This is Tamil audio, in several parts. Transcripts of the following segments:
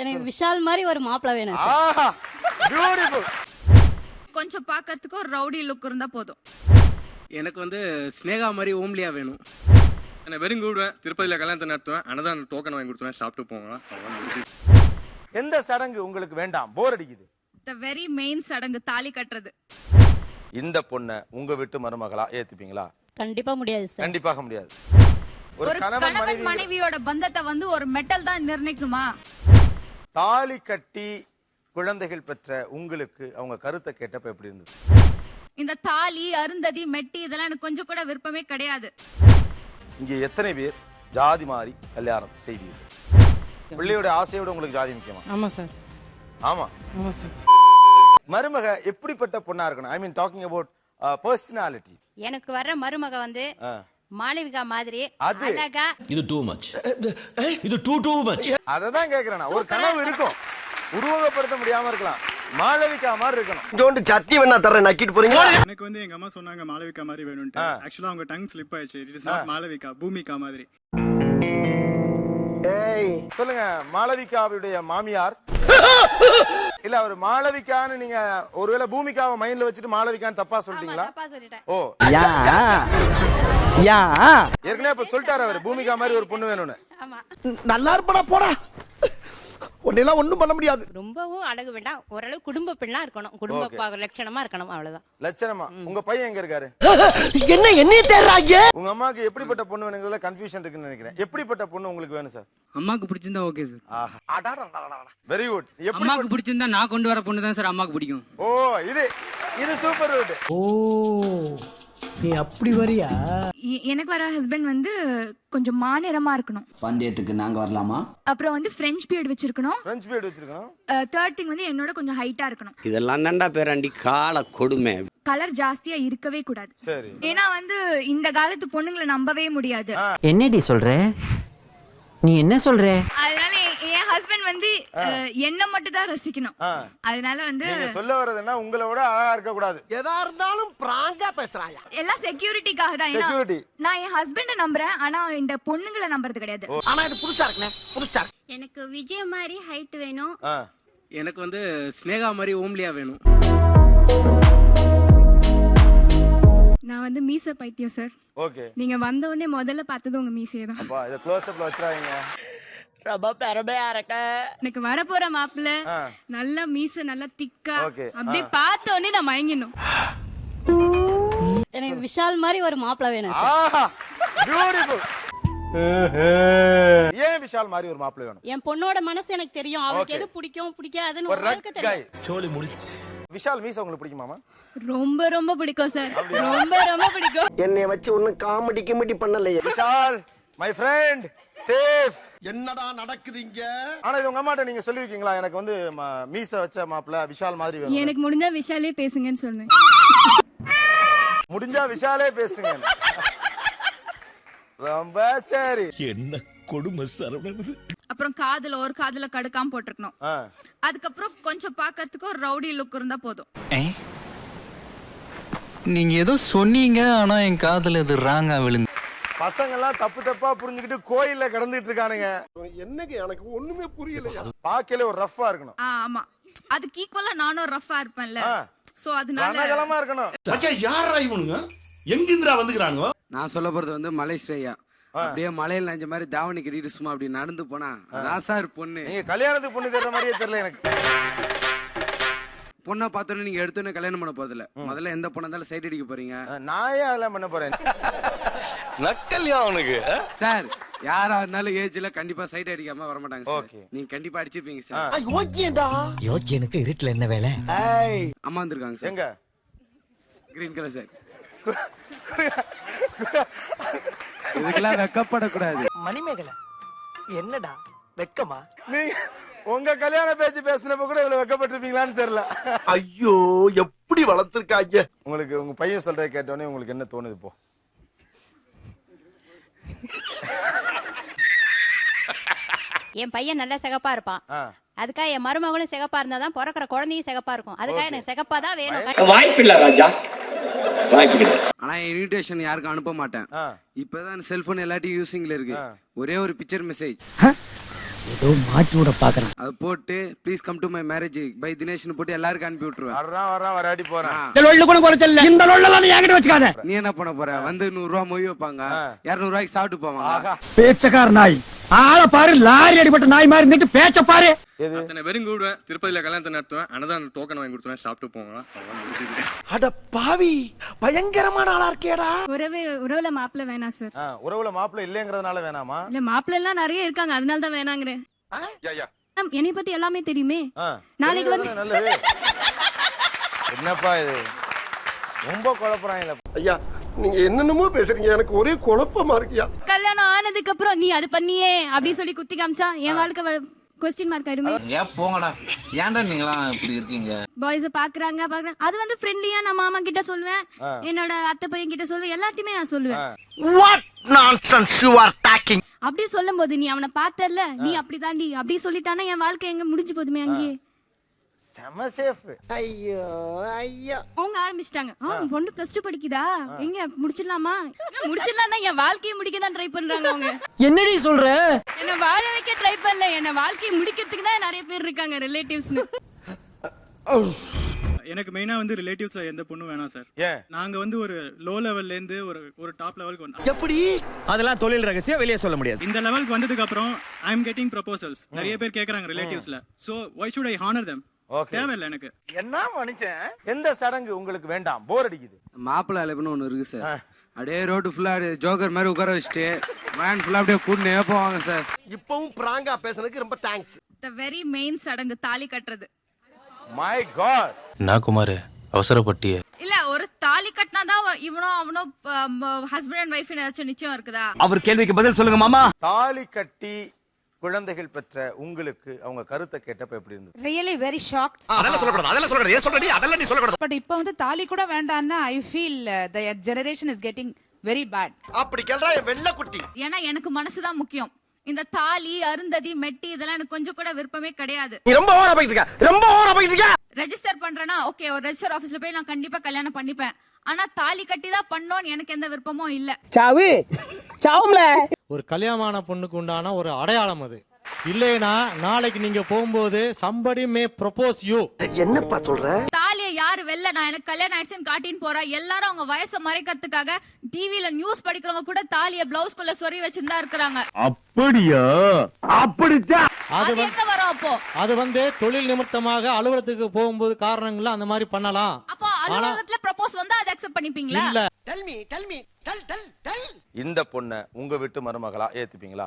எனக்கு விஷால் மாதிரி ஒரு மாப்பிள்ளை வேணும் சார். ஆஹா பியூட்டிஃபுல் கொஞ்சம் பார்க்கறதுக்கு ஒரு ரவுடி லுக் இருந்தா போதும். எனக்கு வந்து ஸ்னேகா மாதிரி ஓம்லியா வேணும். என்னை வெறும் கூடுவேன் திருப்பதியில் கல்யாணத்தை நடத்துவேன். அன்னதான் டோக்கன் வாங்கி கொடுத்துவேன் சாப்பிட்டு அவ்வளவுதான் முடிஞ்சுது. எந்த சடங்கு உங்களுக்கு வேண்டாம்? போர் அடிக்குது. த வெரி மெயின் சடங்கு தாலி கட்டுறது. இந்த பொண்ணை உங்க வீட்டு மருமகளா ஏத்துப்பீங்களா? கண்டிப்பா முடியாது சார். கண்டிப்பாக முடியாது. ஒரு கணவன் கணவன் மனைவி மனைவியோட பந்தத்தை வந்து ஒரு மெட்டல் தான் நிர்ணயிக்கணுமா? தாலி கட்டி குழந்தைகள் பெற்ற உங்களுக்கு அவங்க கருத்தை கேட்டப்ப எப்படி இருந்தது? இந்த தாலி அருந்ததி மெட்டி இதெல்லாம் எனக்கு கொஞ்சம் கூட விருப்பமே கிடையாது. இங்க எத்தனை பேர் ஜாதி மாறி கல்யாணம் செய்வீர்கள் பிள்ளையோட ஆசையோட உங்களுக்கு ஜாதி முக்கியமா? ஆமாம் சார். ஆமா. ஆமாம் சார். மருமக எப்படிப்பட்ட பொண்ணா இருக்கணும்? I mean talking about personality எனக்கு வர்ற மருமக வந்து மாளவிகா மாதிரி அது. அழகா. இது டூ மச் இது டூ டூ மச் அதை தான் கேட்கிறேன் நான். ஒரு கனவு இருக்கும். உருவகப்படுத்த முடியாம இருக்கலாம். மாளவிகா மாதிரி இருக்கணும். ஜோண்டு சட்னி வேணா தரேன் நக்கிட்டு போறீங்க எனக்கு வந்து எங்க அம்மா சொன்னாங்க மாளவிகா மாதிரி வேணும்ட்டு ஆக்சுவலா அவங்க டங் ஸ்லிப் ஆயிடுச்சு. It is not Malavika Bhumika மாதிரி. ஏய். சொல்லுங்க மாளவிகாவுடைய மாமியார்? இல்ல அவர் மாளவிகான்னு நீங்க ஒருவேளை பூமிகாவை மைண்ட்ல வச்சுட்டு மாளவிகான்னு தப்பா சொல்லிட்டீங்களா? ஓ. யா. ஏற்கனவே இப்ப சொல்லிட்டாரு அவர் பூமிகா மாதிரி ஒரு பொண்ணு வேணும்னு. ஆமா. நல்லா இருப்படா போடா. உன்னெல்லாம் ஒண்ணும் பண்ண முடியாது. ரொம்பவும் அழகு வேண்டாம் ஓரளவு குடும்ப பெண்ணா இருக்கணும். குடும்ப லட்சணமா இருக்கணும் அவ்வளவுதான். லட்சணமா? உங்க பையன் எங்க இருக்காரு? என்ன என்னைய தேடுறாங்க? உங்க அம்மாக்கு எப்படிப்பட்ட பொண்ணு வேணுங்கிறதுல கன்ஃபியூஷன் இருக்குன்னு நினைக்கிறேன். எப்படிப்பட்ட பொண்ணு உங்களுக்கு வேணும் சார் அம்மாக்கு பிடிச்சிருந்தா ஓகே சார் வெரி குட் அம்மாக்கு பிடிச்சிருந்தா நான் கொண்டு வர பொண்ணு தான் சார் அம்மாக்கு பிடிக்கும். ஓ இது இது சூப்பர் ஓ. நீ அப்படி வரியா? எ- எனக்கு வர ஹஸ்பண்ட் வந்து கொஞ்சம் மாநிறமா இருக்கணும். பந்தயத்துக்கு நாங்க வரலாமா? அப்புறம் வந்து ஃப்ரெஞ்ச் பியர்ட் வச்சிருக்கணும். பிரெஞ்ச் பீட் வச்சிருக்கணும். தேர்ட் திங் வந்து என்னோட கொஞ்சம் ஹைட்டா இருக்கணும். இதெல்லாம் தான்டா பேராண்டி கால கொடுமை. கலர் ஜாஸ்தியா இருக்கவே கூடாது. சரி. ஏன்னா வந்து இந்த காலத்து பொண்ணுங்களை நம்பவே முடியாது. என்னடி சொல்ற? நீ என்ன சொல்ற? அதனால ஹஸ்பண்ட் வந்து என்ன மட்டும் தான் ரசிக்கணும். அதனால வந்து சொல்ல வர்றதுன்னா உங்களை விட அழகா இருக்க கூடாது. எதா இருந்தாலும் பிராங்கா பேசுறாயா? எல்லாம் செக்யூரிட்டிக்காக தான். Security. நான் என் ஹஸ்பண்ட நம்புறேன். ஆனா இந்த பொண்ணுங்களை நம்புறது கிடையாது. ஆனா இது புதுசா இருக்குனே புதுசா எனக்கு விஜய் மாதிரி ஹைட் வேணும். எனக்கு வந்து ஸ்னேகா மாதிரி ஓம்லியா வேணும். நான் வந்து மீச பைத்தியம் சார் ஓகே. நீங்க வந்த உடனே முதல்ல பார்த்தது உங்க மீசையே தான் அப்பா இத க்ளோஸ் அப்ல வச்சிராதீங்க ரொம்ப பெருமையா இருக்க. எனக்கு வரப்போற மாப்பிள்ள. நல்லா மீச நல்லா திக்கா. அப்படியே பார்த்த உடனே நான் மயங்கிடணும். எனக்கு விஷால் மாதிரி ஒரு மாப்பிள்ளை வேணும் சார். ஆஹா பியூட்டிஃபுல் ஏன் விஷால் மாதிரி ஒரு மாப்பிள்ளை வேணும்? என் பொண்ணோட மனசு எனக்கு தெரியும். அவளுக்கு. எது பிடிக்கும் பிடிக்காதுன்னு உங்களுக்கு தெரியும் சோலி முடிச்சு விஷால் மீச உங்களுக்கு பிடிக்குமாமா ரொம்ப ரொம்ப பிடிக்கும் சார். ரொம்ப ரொம்ப பிடிக்கும். என்னைய வச்சு ஒண்ணும் காமெடி கிமெடி பண்ணலையே. விஷால் மை ஃப்ரெண்ட் சேஃப் என்னடா நடக்குது இங்க? ஆனா இது உங்க அம்மாட்ட நீங்க சொல்லிருக்கீங்களா? எனக்கு வந்து மீச வச்ச மாப்பிள்ள விஷால் மாதிரி வேணும். எனக்கு முடிஞ்சா விஷாலே பேசுங்கன்னு சொன்னேன். முடிஞ்சா விஷாலே பேசுங்க. ரொம்ப சரி. என்ன கொடுமை சரவணன் அப்புறம் காதுல ஒரு காதுல கடுக்காம போட்டிருக்கணும். அதுக்கப்புறம் கொஞ்சம் பார்க்கறதுக்கு ஒரு ரவுடி லுக் இருந்தா போதும். நீங்க ஏதோ சொன்னீங்க ஆனா என் காதுல இது ராங்கா விழுந்து பசங்க எல்லாம் தப்பு தப்பா புரிஞ்சுக்கிட்டு கோயில்ல கடந்துட்டு இருக்கானுங்க. என்னங்க எனக்கு ஒண்ணுமே புரியலையா? பாக்கல ஒரு ரஃப்பா இருக்கணும். ஆமா. அதுக்கு ஈக்குவலா நானும் ரஃபா இருப்பேன்ல. சோ அதனால ரணகலமா இருக்கணும். மச்சான் யாரா இவனுங்க? எங்கிந்திரா வந்துக்கிறானுங்க? நான் சொல்ல போறது வந்து மலை ஸ்ரேயா அப்படியே மலையில் நஞ்ச மாதிரி தாவணி கட்டிட்டு சும்மா அப்படி நடந்து போனா அதான் சார் பொண்ணு. நீங்க கல்யாணத்துக்கு பொண்ணு தர்ற மாதிரியே தெரியல எனக்கு. பொண்ணை பார்த்தோன்னே நீங்க எடுத்தோன்னே கல்யாணம் பண்ண போதில்ல முதல்ல எந்த பொண்ணா இருந்தாலும் சைட் அடிக்க போறீங்க. நான் ஏன் அதெல்லாம் பண்ண போறேன்? நக்கல்யா அவனுக்கு சார் யாரா இருந்தாலும் ஏஜ்ல கண்டிப்பா சைட் அடிக்காம வர மாட்டாங்க சார். Okay. நீங்க கண்டிப்பா அடிச்சிருப்பீங்க சார். யோக்கியண்டா யோக்கியனுக்கு இருட்டுல என்ன வேலை? அம்மா வந்திருக்காங்க சார். எங்க? Green colour sir. இதுக்கெல்லாம் வெக்கப்படக்கூடாது. மணிமேகலை என்னடா வெக்கமா? நீங்க உங்க கல்யாண பேச்சு பேசினப்ப கூட இவ்வளவு வெக்கப்பட்டிருப்பீங்களான்னு தெரியல. ஐயோ எப்படி வளர்த்திருக்காங்க? உங்களுக்கு உங்க பையன் சொல்றதை கேட்டோடனே உங்களுக்கு என்ன தோணுது இப்போ என் பையன் நல்லா சிகப்பா இருப்பான். அதுக்காக என் மருமகளும் சிகப்பா இருந்தா தான் பிறக்கிற குழந்தையும் சிகப்பா இருக்கும். அதுக்காக எனக்கு சிகப்பா தான் வேணும். வாய்ப்பில்ல ராஜா. வாய்ப்பில்லை. ஆனா இன்விடேஷன் யாருக்கும் அனுப்ப மாட்டேன். இப்பதான் செல்போன் எல்லாத்தையும் யூசிங்ல இருக்கு. ஒரே ஒரு பிக்சர் மெசேஜ் ஏதோ மாட்டி விட பாக்குறேன் அது போட்டு please come to my marriage by தினேஷ்னு போட்டு எல்லாருக்கும் அனுப்பி விட்டுருவேன். வர்றான் வர்றான் வராடி போறான். கூட குறைச்சல இந்த நீ என்கிட்ட வச்சுக்காத. நீ என்ன பண்ண போற? வந்து நூறு ரூபா மொய் வைப்பாங்க. இருநூறு ரூபாய்க்கு சாப்பிட்டு போவாங்க. பேச்சக்கார நாய். ஆள பாரு லாரி அடிபட்ட நாய் மாதிரி இருந்துட்டு பேச்ச பாரு. அத்தனை பேரும் கூடுவேன் திருப்பதியில கல்யாணத்தை நடத்துவேன். அன்னதான் டோக்கன் வாங்கி கொடுத்துருவேன். சாப்பிட்டு போங்க அட பாவி பயங்கரமான ஆளா இருக்கேடா. உறவே உறவுல மாப்பிள்ள வேணாம் சார் ஆ, உறவுல மாப்பிள்ளை இல்லைங்கிறதுனால வேணாமா? இல்ல மாப்பிள்ள எல்லாம் நிறைய இருக்காங்க. அதனால தான் வேணாங்கிறேன். என்னை பத்தி எல்லாமே தெரியுமே? நாளைக்கு வந்து- என்னப்பா இது? ரொம்ப குழப்பறாங்க ஐயா நீங்க என்னென்னமோ பேசுறீங்க. எனக்கு ஒரே குழப்பமா இருக்கியா? கல்யாணம் ஆனதுக்கு அப்புறம் நீ அது பண்ணியே அப்படி சொல்லி குத்தி காமிச்சா என் வாழ்க்கை கொஸ்டின் மார்க் ஆயிடுமே. ஏன் போங்கடா. ஏன்டா நீங்களாம் இப்படி இருக்கீங்க? பாய்ஸ் பாக்குறாங்க பாக்குறாங்க. அது வந்து ஃப்ரெண்ட்லியா நான் மாமா கிட்ட சொல்லுவேன். என்னோட அத்தை பையன் கிட்ட சொல்லுவேன். எல்லாத்தையுமே நான் சொல்லுவேன். What nonsense you are talking அப்படி சொல்லும் போது நீ அவனை பார்த்தல நீ அப்படி தாண்டி அப்படி சொல்லிட்டானா என் வாழ்க்கை எங்க முடிஞ்சு போதுமே அங்கேயே? செம சேஃப் ஐயோ ஐயோ. அவங்க ஆரம்பிச்சிட்டாங்க. ஆ பொண்ணு பிளஸ் டூ படிக்குதா? எங்க முடிச்சிடலாமா? முடிச்சிடலாம்னா என் வாழ்க்கையை முடிக்க தான் ட்ரை பண்றாங்க அவங்க. என்னடி சொல்ற? என்ன வாழ வைக்க ட்ரை பண்ணல. என்ன வாழ்க்கையை முடிக்கிறதுக்கு தான் நிறைய பேர் இருக்காங்க ரிலேட்டிவ்ஸ்னு எனக்கு மெயினா வந்து ரிலேட்டிவ்ஸ்ல எந்த பொண்ணும் வேணாம் சார் நாங்க வந்து ஒரு லோ லெவல்ல இருந்து ஒரு ஒரு டாப் லெவலுக்கு வந்தோம். எப்படி? அதெல்லாம் தொழில் ரகசியம் வெளியே சொல்ல முடியாது. இந்த லெவலுக்கு வந்ததுக்கு அப்புறம் ஐ அம் கெட்டிங் ப்ரொபோசல்ஸ் நிறைய பேர் கேக்குறாங்க ரிலேட்டிவ்ஸ்ல so why should I honour them? Okay தேவையில்லை எனக்கு. என்ன மனுஷன்? எந்த சடங்கு உங்களுக்கு வேண்டாம்? போர் அடிக்குது. மாப்பிள்ளை அழைப்புன்னு ஒன்று இருக்கு சார் அப்படியே ரோடு ஃபுல்லா ஜோக்கர் மாதிரி உட்கார வச்சுட்டு மேன் ஃபுல்லா அப்படியே கூட்டினே போவாங்க சார் இப்பவும் பிராங்கா பேசுனதுக்கு ரொம்ப தேங்க்ஸ் த வெரி மெயின் சடங்கு தாலி கட்டுறது. மை காட் நான் குமார் அவசரப்பட்டிய. இல்ல ஒரு தாலி கட்டினாதான் இவனோ அவனோ ஹஸ்பண்ட் அண்ட் ஒய்ஃப் ஏதாச்சும் நிச்சயம் இருக்குதா? அவர் கேள்விக்கு பதில் சொல்லுங்க மாமா. தாலி கட்டி குழந்தைகள் பெற்ற உங்களுக்கு அவங்க கருத்தை கேட்டப்ப எப்படி இருந்தது? ரியலி வெரி ஷாக்ட் அதெல்லாம் சொல்லக்கூடாது அதெல்லாம் சொல்லக்கூடாது. ஏன் சொல்றடி? அதெல்லாம் நீ சொல்லக்கூடாது. பட் இப்போ வந்து தாலி கூட வேண்டாம்னா I feel the generation is getting very bad அப்படி கேள்றா என் வெள்ள குட்டி. ஏன்னா எனக்கு மனசுதான் முக்கியம். இந்த தாலி அருந்ததி மெட்டி இதெல்லாம் எனக்கு கொஞ்சம் கூட விருப்பமே கிடையாது. நீ ரொம்ப ஓவரா போயிட்டு இருக்க. ரொம்ப ஓவரா போயிட்டு இருக்க. ரெஜிஸ்டர் பண்றேன்னா ஓகே ஒரு ரெஜிஸ்டர் ஆபீஸ்ல போய் நான் கண்டிப்பா கல்யாணம் பண்ணிப்பேன். ஆனா தாலி கட்டி தான் பண்ணோன்னு எனக்கு எந்த விருப்பமும் இல்ல. சாவு. சாவும்ல. ஒரு கல்யாணமான பொண்ணுக்கு உண்டான ஒரு அடையாளம் அது. இல்லைனா நாளைக்கு நீங்க போகும்போது சம்படி மே ப்ரொபோஸ் யூ என்னப்பா சொல்ற? தாலியை யாரு வெளில நான் எனக்கு கல்யாணம் ஆயிடுச்சுன்னு காட்டின்னு போறா. எல்லாரும் அவங்க வயசை மறைக்கிறதுக்காக டிவில நியூஸ் படிக்கிறவங்க கூட தாலிய பிளவுஸ் குள்ள சொறி வச்சுதான் இருக்கிறாங்க. அப்படியா? அப்படித்தான். அது அது எங்க வரும் அப்போ? அது வந்து தொழில் நிமித்தமாக அலுவலகத்துக்கு போகும்போது காரணங்கள அந்த மாதிரி பண்ணலாம். அப்போ அலுவலகத்துல ப்ரப்போஸ் வந்தா அதை அக்செப்ட் பண்ணிப்பீங்களா? இல்ல. Tell me tell me tell tell tell இந்த பொண்ணை உங்க வீட்டு மருமகளா ஏத்துப்பீங்களா?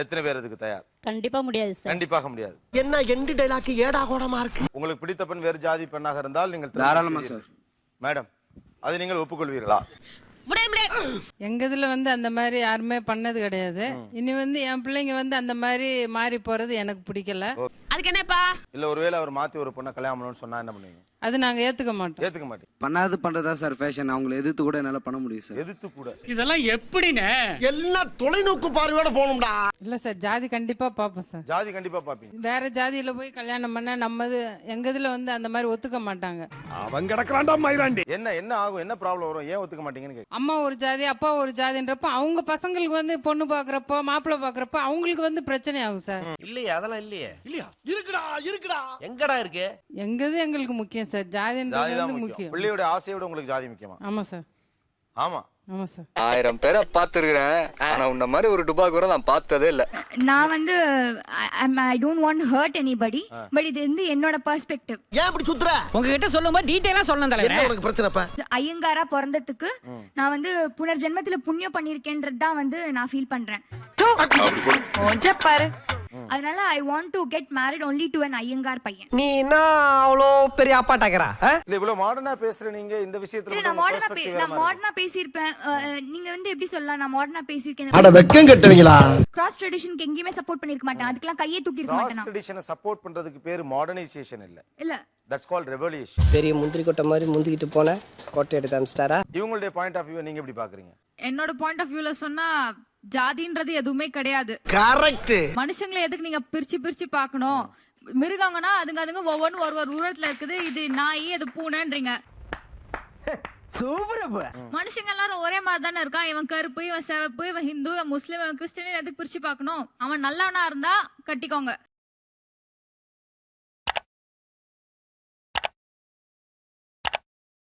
எத்தனை பேர் இதுக்கு தயார்? கண்டிப்பா முடியாது சார். கண்டிப்பாக முடியாது. என்ன எண்டு டைலாக் ஏடா கோடமா இருக்கு? உங்களுக்கு பிடித்த பெண் வேறு ஜாதி பெண்ணாக இருந்தால் நீங்கள் தாராளமா செய்வீர்கள். மேடம் அதை நீங்கள் ஒப்புக்கொள்வீர்களா? எங்க இதுல வந்து அந்த மாதிரி யாருமே பண்ணது கிடையாது. இனி வந்து என் பிள்ளைங்க வந்து அந்த மாதிரி மாறி போறது எனக்கு பிடிக்கல. அதுக்கு என்னப்பா? இல்ல ஒருவேளை அவர் மாத்தி ஒரு பொண்ணை கல்யாணம் பண்ணணும்னு சொன்னா என்ன பண்ணுவீங்க? அது நாங்க ஏத்துக்க மாட்டோம். ஏத்துக்க மாட்டேன் பண்ணாது பண்றதா சார் ஃபேஷன் அவங்கள எதிர்த்து கூட என்னால பண்ண முடியும் சார். எதிர்த்து கூட. இதெல்லாம் எப்படினே எல்லாம் தொலைநோக்கு பார்வையோட போகணும்டா. இல்ல சார் ஜாதி கண்டிப்பா பாப்போம் சார். ஜாதி கண்டிப்பா பாப்பீங்க வேற ஜாதியில போய் கல்யாணம் பண்ண நம்மது எங்க இதுல வந்து அந்த மாதிரி ஒத்துக்க மாட்டாங்க. அவன் கிடக்குறான்டா மயிராண்டி என்ன என்ன ஆகும்? என்ன ப்ராப்ளம் வரும்? ஏன் ஒத்துக்க மாட்டீங்கன்னு. அம்மா ஒரு ஜாதி அப்பா ஒரு ஜாதின்றப்ப அவங்க பசங்களுக்கு வந்து பொண்ணு பாக்குறப்போ மாப்பிள்ளை பாக்குறப்ப அவங்களுக்கு வந்து பிரச்சனை ஆகும் சார். இல்லையே அதெல்லாம் இல்லையே. இல்லையா? இருக்குடா இருக்குடா. எங்கடா இருக்கு? எங்கது எங்களுக்கு முக்கியம் சார் ஜாதின்றது ஜாதி தான் வந்து முக்கியம். பிள்ளையோட ஆசையோட உங்களுக்கு ஜாதி முக்கியமா? ஆமா சார் ஆமா. ஆமா சார் ஆயிரம் பேரை பார்த்துருக்கிறேன். ஆனா உன்ன மாதிரி ஒரு டுபாக் கூட நான் பார்த்ததே இல்ல. நான் வந்து I don't want hurt anybody but இது வந்து என்னோட பெர்ஸ்பெக்டிவ் ஏன் இப்படி சுத்துற? உங்ககிட்ட சொல்லும்போது டீடைலா சொல்லணும் என்ன உனக்கு பிரச்சனைப்பா? ஐயங்காரா பிறந்ததுக்கு நான் வந்து புனர்ஜென்மத்துல புண்ணியம் பண்ணிருக்கேன்றது தான் வந்து நான் ஃபீல் பண்றேன். அதனால I want to get married only to an Iyengar பையன். நீ என்ன அவ்வளோ பெரிய அப்பாட்டாக்கிறா இல்ல இவ்வளவு மாடர்னா பேசுற நீங்க இந்த விஷயத்துல நான் மாடர்னா நான். மாடர்னா பேசியிருப்பேன். அஹ், நீங்க வந்து எப்படி சொல்லலாம்? நான் மாடர்னா பேசியிருக்கேன். அட வெக்கம் கட்டுவீங்களா? கிராஸ் ட்ரெடிஷனுக்கு எங்கேயுமே சப்போர்ட் பண்ணிருக்க மாட்டேன். அதுக்கெல்லாம் கையே தூக்கி இருக்க கிராஸ் மாட்டேன் நான். ட்ரெடிஷனை சப்போர்ட் பண்றதுக்கு பேரு மாடர்னைசேஷன் இல்ல. இல்ல. தட்ஸ் கால்ட் ரெவல்யூஷன் பெரிய முந்திரி கொட்டை மாதிரி முந்திக்கிட்டு போன கோட்டை எடுத்து அமிச்சிட்டாரா? இவங்களுடைய பாயிண்ட் ஆஃப் வியூ நீங்க எப்படி பாக்குறீங்க? என்னோட பாயிண்ட் ஆஃப் வியூல சொன்னா ஜாதின்றது எதுவுமே கிடையாது. கரெக்ட் மனுஷங்களை எதுக்கு நீங்க பிரிச்சு பிரிச்சு பார்க்கணும்? மிருகங்கன்னா அதுங்க அதுங்க ஒவ்வொன்றும் ஒரு ஒரு உருவத்துல இருக்குது. இது நாய் அது பூனைன்றீங்க. மனுஷங்க எல்லாரும் ஒரே மாதிரி தானே இருக்கான் இவன் கருப்பு இவன் சிவப்பு இவன் ஹிந்து இவன் முஸ்லீம் இவன் கிறிஸ்டின் எதுக்கு பிரிச்சு பார்க்கணும்? அவன் நல்லவனா இருந்தா கட்டிக்கோங்க.